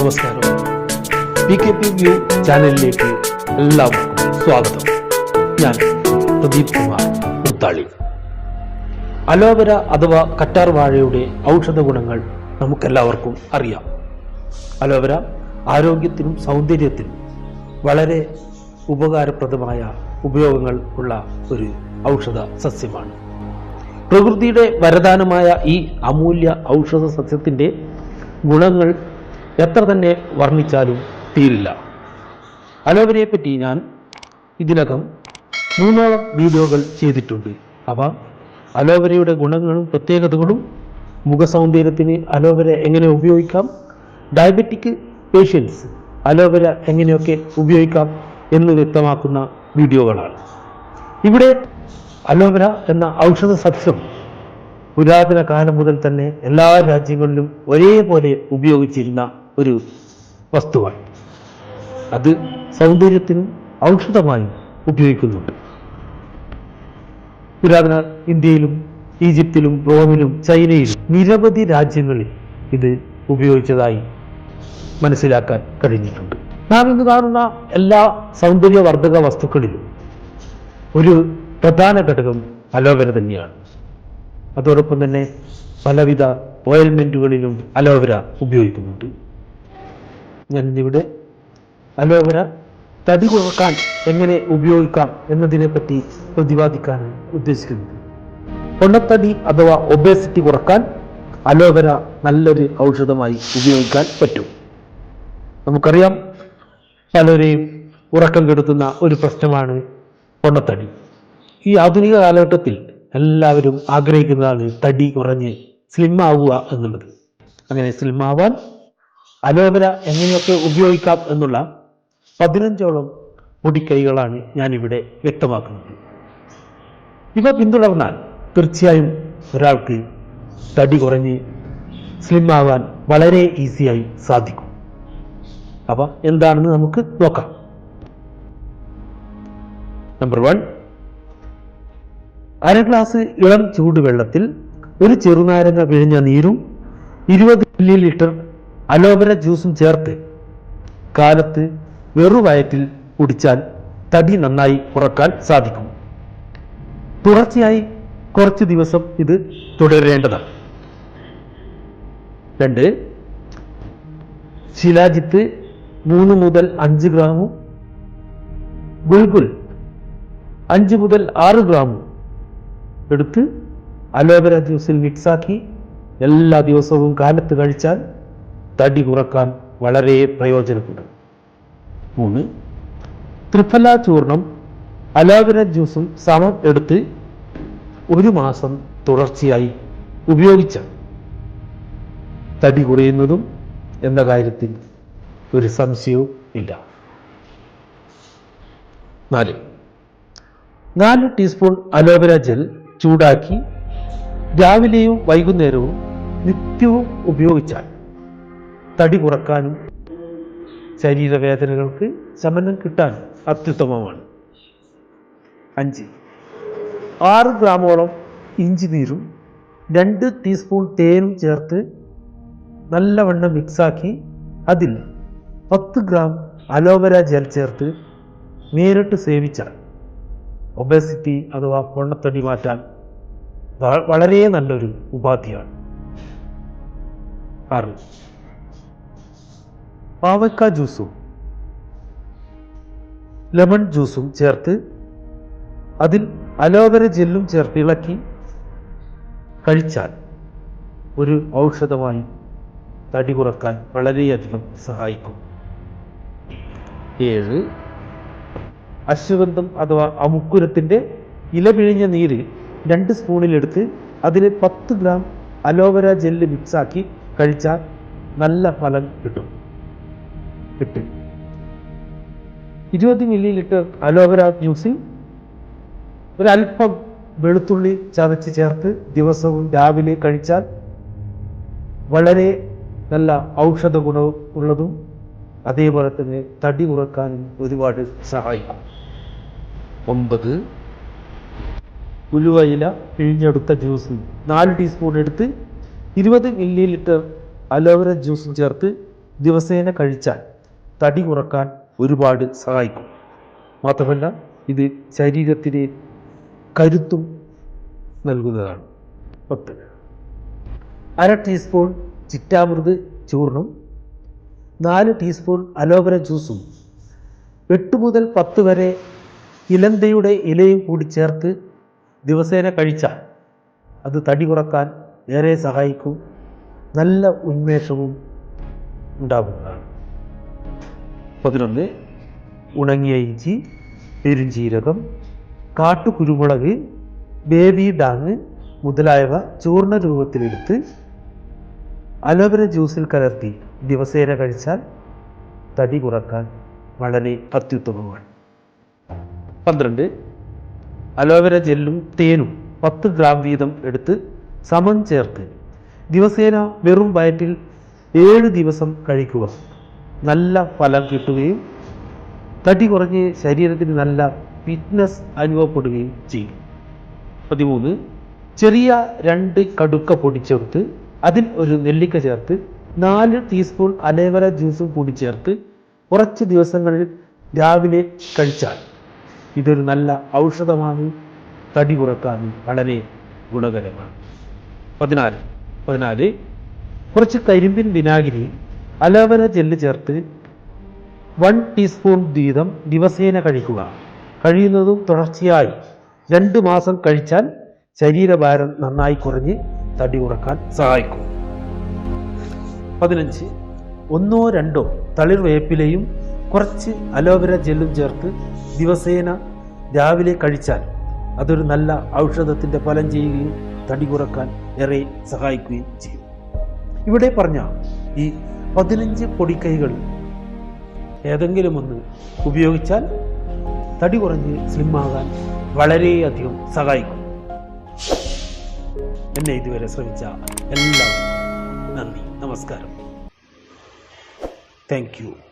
നമസ്കാരം. P K P view ചാനലിലേക്ക് എല്ലാവർക്കും സ്വാഗതം. ഞാൻ പ്രദീപ് കുമാർ മുത്താളി. അലോവര അഥവാ കറ്റാർ വാഴയുടെ ഔഷധ ഗുണങ്ങൾ നമുക്കെല്ലാവർക്കും അറിയാം. അലോവര ആരോഗ്യത്തിനും സൗന്ദര്യത്തിനും വളരെ ഉപകാരപ്രദമായ ഉപയോഗങ്ങൾ ഉള്ള ഒരു ഔഷധ സസ്യമാണ്. പ്രകൃതിയുടെ വരദാനമായ ഈ അമൂല്യ ഔഷധ സസ്യത്തിന്റെ ഗുണങ്ങൾ എത്ര തന്നെ വർണിച്ചാലും തീരില്ല. അലോവരയെ പറ്റി ഞാൻ ഇതിനകം മൂന്നോളം വീഡിയോകൾ ചെയ്തിട്ടുണ്ട്. അവ അലോവരയുടെ ഗുണങ്ങളും പ്രത്യേകതകളും മുഖസൗന്ദര്യത്തിന് അലോവര എങ്ങനെ ഉപയോഗിക്കാം ഡയബറ്റിക് പേഷ്യൻസ് അലോവര എങ്ങനെയൊക്കെ ഉപയോഗിക്കാം എന്ന് വ്യക്തമാക്കുന്ന വീഡിയോകളാണ്. ഇവിടെ അലോവര എന്ന ഔഷധ സസ്യം പുരാതന കാലം മുതൽ തന്നെ എല്ലാ രാജ്യങ്ങളിലും ഒരേപോലെ ഉപയോഗിച്ചിരുന്ന ഒരു വസ്തുവാണ് അത് സൗന്ദര്യത്തിന് ഔഷധമായി ഉപയോഗിക്കുന്നുണ്ട്. പുരാതന ഇന്ത്യയിലും ഈജിപ്തിലും റോമിലും ചൈനയിലും നിരവധി രാജ്യങ്ങളിൽ ഇത് ഉപയോഗിച്ചതായി മനസ്സിലാക്കാൻ കഴിഞ്ഞിട്ടുണ്ട്. നാം ഇന്ന് കാണുന്ന എല്ലാ സൗന്ദര്യവർദ്ധക വസ്തുക്കളിലും ഒരു പ്രധാന ഘടകം അലോവേര തന്നെയാണ്. അതോടൊപ്പം തന്നെ പലവിധ ഓയിൽമെന്റുകളിലും അലോവേര ഉപയോഗിക്കുന്നുണ്ട്. ഞാൻ ഇന്നിവിടെ അലോവേര തടി കുറയ്ക്കാൻ എങ്ങനെ ഉപയോഗിക്കാം എന്നതിനെ പറ്റി പ്രതിപാദിക്കാനാണ് ഉദ്ദേശിക്കുന്നത്. പൊണ്ണത്തടി അഥവാ ഒബേസിറ്റി കുറയ്ക്കാൻ അലോവേര നല്ലൊരു ഔഷധമായി ഉപയോഗിക്കാൻ പറ്റും. നമുക്കറിയാം പലരെയും ഉറക്കം കെടുത്തുന്ന ഒരു പ്രശ്നമാണ് പൊണ്ണത്തടി. ഈ ആധുനിക കാലഘട്ടത്തിൽ എല്ലാവരും ആഗ്രഹിക്കുന്നതാണ് തടി കുറഞ്ഞ് സ്ലിം ആവുക എന്നുള്ളത്. അങ്ങനെ സ്ലിം ആവാൻ അലോവേര എങ്ങനെയൊക്കെ ഉപയോഗിക്കാം എന്നുള്ള പതിനഞ്ചോളം പൊടിക്കൈകളാണ് ഞാനിവിടെ വ്യക്തമാക്കുന്നത്. ഇവ പിന്തുടർന്നാൽ തീർച്ചയായും ഒരാൾക്ക് തടി കുറഞ്ഞ് സ്ലിം ആവാൻ വളരെ ഈസിയായി സാധിക്കും. അവ എന്താണെന്ന് നമുക്ക് നോക്കാം. നമ്പർ വൺ അര ഗ്ലാസ് ഇളം ചൂടുവെള്ളത്തിൽ ഒരു ചെറുനാരങ്ങ പിഴിഞ്ഞ നീരും ഇരുപത് മില്ലി ലിറ്റർ അലോവേര ജ്യൂസും ചേർത്ത് കാലത്ത് വെറുവയറ്റിൽ കുടിച്ചാൽ തടി നന്നായി കുറയ്ക്കാൻ സാധിക്കും. തുടർച്ചയായി കുറച്ച് ദിവസം ഇത് തുടരേണ്ടതാണ്. രണ്ട് ശിലാജിത്ത് മൂന്ന് മുതൽ അഞ്ച് ഗ്രാമും ഗുൽഗുൽ അഞ്ച് മുതൽ ആറ് ഗ്രാമും എടുത്ത് അലോവേര ജ്യൂസിൽ മിക്സാക്കി എല്ലാ ദിവസവും കാലത്ത് കഴിച്ചാൽ തടി കുറയ്ക്കാൻ വളരെ പ്രയോജനപ്പെടും. മൂന്ന് ത്രിഫല ചൂർണം അലോവര ജ്യൂസും സമം എടുത്ത് ഒരു മാസം തുടർച്ചയായി ഉപയോഗിച്ച തടി കുറയുന്നതും എന്ന കാര്യത്തിൽ ഒരു സംശയവും ഇല്ല. നാല് നാല് ടീസ്പൂൺ അലോവര ജെൽ ചൂടാക്കി രാവിലെയും വൈകുന്നേരവും നിത്യവും ഉപയോഗിച്ചാൽ തടി കുറക്കാനും ശരീരവേദനകൾക്ക് ശമനം കിട്ടാൻ അത്യുത്തമമാണ്. അഞ്ച്. ആറ് ഗ്രാമോളം ഇഞ്ചി നീരും രണ്ട് ടീസ്പൂൺ തേനും ചേർത്ത് നല്ലവണ്ണം മിക്സാക്കി അതിൽ പത്ത് ഗ്രാം അലോവേര ജെൽ ചേർത്ത് നേരിട്ട് സേവിച്ചാൽ ഒബേസിറ്റി അഥവാ പൊണ്ണത്തടി മാറ്റാൻ വളരെ നല്ലൊരു ഉപാധിയാണ്. ആറ്. പാവക്ക ജ്യൂസും ലെമൺ ജ്യൂസും ചേർത്ത് അതിൽ അലോവേര ജെല്ലും ചേർത്ത് ഇളക്കി കഴിച്ചാൽ ഒരു ഔഷധമായി തടി കുറയ്ക്കാൻ വളരെയധികം സഹായിക്കും. ഏഴ് അശ്വഗന്ധം അഥവാ അമുക്കുരത്തിന്റെ ഇല പിഴിഞ്ഞ നീര് രണ്ട് സ്പൂണിലെടുത്ത് അതിൽ പത്ത് ഗ്രാം അലോവേര ജെല്ല് മിക്സാക്കി കഴിച്ചാൽ നല്ല ഫലം കിട്ടും. കിട്ടും ഇരുപത് മില്ലി ലിറ്റർ അലോവേര ജ്യൂസിൽ ഒരല്പം വെളുത്തുള്ളി ചതച്ച് ചേർത്ത് ദിവസവും രാവിലെ കഴിച്ചാൽ വളരെ നല്ല ഔഷധ ഗുണവും ഉള്ളതും അതേപോലെ തന്നെ തടി കുറക്കാനും ഒരുപാട് സഹായിക്കും. ഒമ്പത് ഉലുവയില പിഴിഞ്ഞെടുത്ത ജ്യൂസ് നാല് ടീസ്പൂൺ എടുത്ത് ഇരുപത് മില്ലി ലിറ്റർ അലോവേര ജ്യൂസും ചേർത്ത് ദിവസേന കഴിച്ചാൽ തടി കുറയ്ക്കാൻ ഒരുപാട് സഹായിക്കും. മാത്രമല്ല ഇത് ശരീരത്തിന് കരുത്തും നൽകുന്നതാണ്. പത്ത്. അര ടീസ്പൂൺ ചിറ്റാമൃത് ചൂർണം നാല് ടീസ്പൂൺ അലോവര ജ്യൂസും എട്ട് മുതൽ പത്ത് വരെ ഇലന്തയുടെ ഇലയും കൂടി ചേർത്ത് ദിവസേന കഴിച്ചാൽ അത് തടി കുറയ്ക്കാൻ ഏറെ സഹായിക്കും. നല്ല ഉന്മേഷവും ഉണ്ടാകുന്നതാണ് പതിനൊന്ന്. ഉണങ്ങിയ ഇഞ്ചി പെരുംജീരകം കാട്ടുകുരുമുളക് ബേബി ഡാങ് മുതലായവ ചൂർണ രൂപത്തിലെടുത്ത് അലോവര ജ്യൂസിൽ കലർത്തി ദിവസേന കഴിച്ചാൽ തടി കുറയ്ക്കാൻ വളരെ അത്യുത്തമമാണ്. പന്ത്രണ്ട്. അലോവര ജെല്ലും തേനും പത്ത് ഗ്രാം വീതം എടുത്ത് സമം ചേർത്ത് ദിവസേന വെറും വയറ്റിൽ ഏഴ് ദിവസം കഴിക്കുക. നല്ല ഫലം കിട്ടുകയും തടി കുറഞ്ഞ് ശരീരത്തിന് നല്ല ഫിറ്റ്നസ് അനുഭവപ്പെടുകയും ചെയ്യും. പതിമൂന്ന് ചെറിയ രണ്ട് കടുക്ക പൊടിച്ചെടുത്ത് അതിൽ ഒരു നെല്ലിക്ക ചേർത്ത് നാല് ടീസ്പൂൺ അലേവര ജ്യൂസും കൂടി ചേർത്ത് കുറച്ച് ദിവസങ്ങളിൽ രാവിലെ കഴിച്ചാൽ ഇതൊരു നല്ല ഔഷധമാണ്. തടി കുറയ്ക്കാൻ വളരെ ഗുണകരമാണ്. പതിനാല് പതിനാല് കുറച്ച് കരിമ്പിൻ വിനാഗിരി അലോവേര ജെല്ല് ചേർത്ത് വൺ ടീസ്പൂൺ വീതം ദിവസേന കഴിക്കുക കഴിയുന്നതും തുടർച്ചയായി രണ്ട് മാസം കഴിച്ചാൽ ശരീരഭാരം നന്നായി കുറഞ്ഞ് തടി കുറയ്ക്കാൻ സഹായിക്കും. പതിനഞ്ച്. ഒന്നോ രണ്ടോ തളിർ വേപ്പിലയും കുറച്ച് അലോവേര ജെല്ലും ചേർത്ത് ദിവസേന രാവിലെ കഴിച്ചാൽ അതൊരു നല്ല ഔഷധത്തിന്റെ ഫലം ചെയ്യുകയും തടി കുറയ്ക്കാൻ ഏറെ സഹായിക്കുകയും ചെയ്യും. ഇവിടെ പറഞ്ഞ ഈ പതിനഞ്ച് പൊടിക്കൈകൾ ഏതെങ്കിലും ഒന്ന് ഉപയോഗിച്ചാൽ തടി കുറഞ്ഞ് സ്ലിമ്മാകാൻ വളരെയധികം സഹായിക്കും. എന്നെ ഇതുവരെ ശ്രമിച്ച എല്ലാവർക്കും നന്ദി. നമസ്കാരം. Thank you